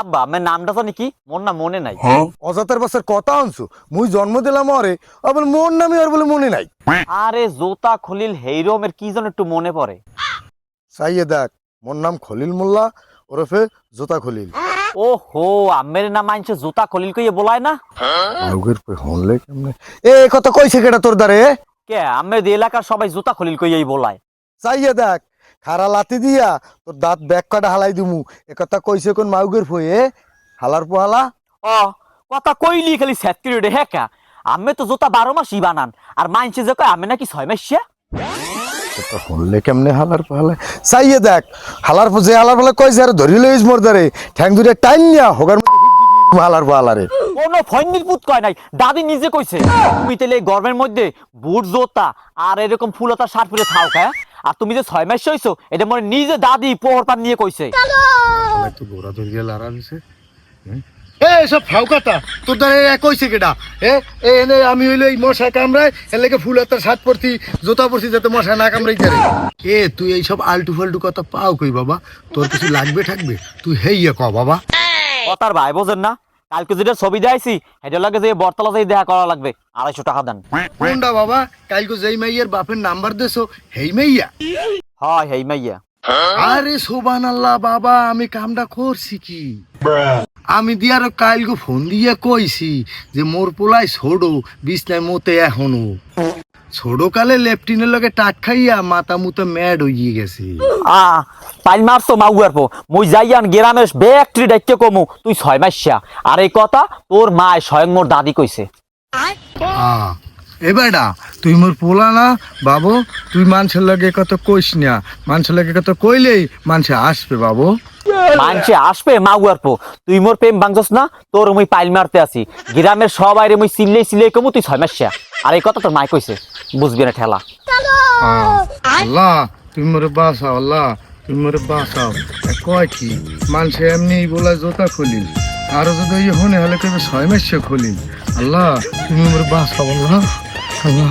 আব্বা আমার নামটা জানি কি? মোর না মনে নাই। অজাতার বাসের কথা আনছো মুই জন্ম দিলাম আরে আবার মোর নামে আর বলে মনে নাই। আরে জোতা খলিল হেইরমের কি যেন একটু মনে পড়ে। চাইয়ে দেখ মোর নাম খলিল মোল্লা ওরফে জোতা খলিল। ও হো আমের নাম আনছে জোতা খলিল কইয়ে বলায় না? আউগের পে হনলে কেমনে? এ কথা কইছে কেডা তোর দ্বারে? কে আমের এলাকার সবাই জোতা খলিল কইয়েই বলায়। চাইয়ে দেখ খারা লাতি দিয়া তোর দাঁত ব্যাগ কাটা হালাই দিমু। এ কথা কইছে কোন মাউগের ফয়ে হালার পোহালা? ও কথা কইলি খালি সেটকিরি রে হ্যাঁ কা? আমি তো জোতা বারো মাসই বানান আর মানছে যে কয় আমি নাকি ছয় মাসিয়া? তোর হনলে কেমনে হালার পোহালা? চাইয়ে দেখ হালার যে হালার পোহালা কইছে আর ধরি লইস মোর দ্বারে ঠ্যাং দুরে টাইন নিয়া হোগার মধ্যে দিয়ে হালার পোহালারে কোনো পুত কয় নাই দাদি নিজে কইছে তুমি তাহলে এই গরমের মধ্যে বুট জোতা আর এরকম ফুলতা শার্ট পরে থাও হ্যাঁ আর তুমি যে ছয় মাস হইছো এটা মনে নিজে দাদি পোহর পান নিয়ে কইছে একটু গোড়া ধরে গেল আরাম দিছে। এ সব ফাউকাটা তোর দ্বারা এ কইছে কেডা? এ এ এনে আমি হইল এই মশা কামড়ায় এর লেগে ফুল হাতার শার্ট পরতি জুতা পরতি যাতে মশা না কামড়াই করে এ তুই এই সব আলটু ফালটু কথা পাও কই বাবা? তোর কিছু লাগবে থাকবে? তুই হেইয়া ক বাবা। কথার ভাই বোঝেন না। কালকে যেটা ছবি দেখাইছি এটা লাগে যে বরতলা যাই দেখা করা লাগবে আড়াইশো টাকা দেন। কোনটা বাবা কালকে যেই মাইয়ের বাপের নাম্বার দেছো হেই মাইয়া? হয় হেই মাইয়া। আরে সোবান আল্লাহ বাবা আমি কামটা করছি কি? আমি দিয়ার কালকে ফোন দিয়ে কইছি যে মোর পোলাই ছোড়ো বিছনায় মতে এখনও। ছোড়ো কালে লেফটিনের লগে টাক খাইয়া মাথা মুতে ম্যাড হইয়ে গেছে। আ পাইল মারছো মাউয়ার পো। মুই যাইয়ান গ্রামের ব্যাকট্রি ডাইকে কমু তুই ছয় মাসিয়া আর এই কথা তোর মা স্বয়ং মোর দাদি কইছে। আ এবারটা তুই মোর পোলা না বাবু তুই মানুষের লগে কত কইস না। মানুষের লগে কত কইলেই মানুষে আসবে বাবু। মানছে আসবে মাউয়ার পো। তুই মোর প্রেম ভাঙছস না তোর মুই পাইল মারতে আসি গ্রামের সবাই রে মুই সিলে সিলে কমু তুই ছয় মাসিয়া আর এই কথা তোর মাই কইছে। বুঝবি না ঠেলা। আল্লাহ, তুমি মোরে বাঁচাও, আল্লাহ, তুমি মোরে বাঁচাও। কয় কি? মানুষে এমনি বলা জোতা খুলি আরও যদি ইয়ে হনে হলে কেবে ছয় মাসে খুলি আল্লাহ, তুমি মোরে বাঁচাও, আল্লাহ আল্লাহ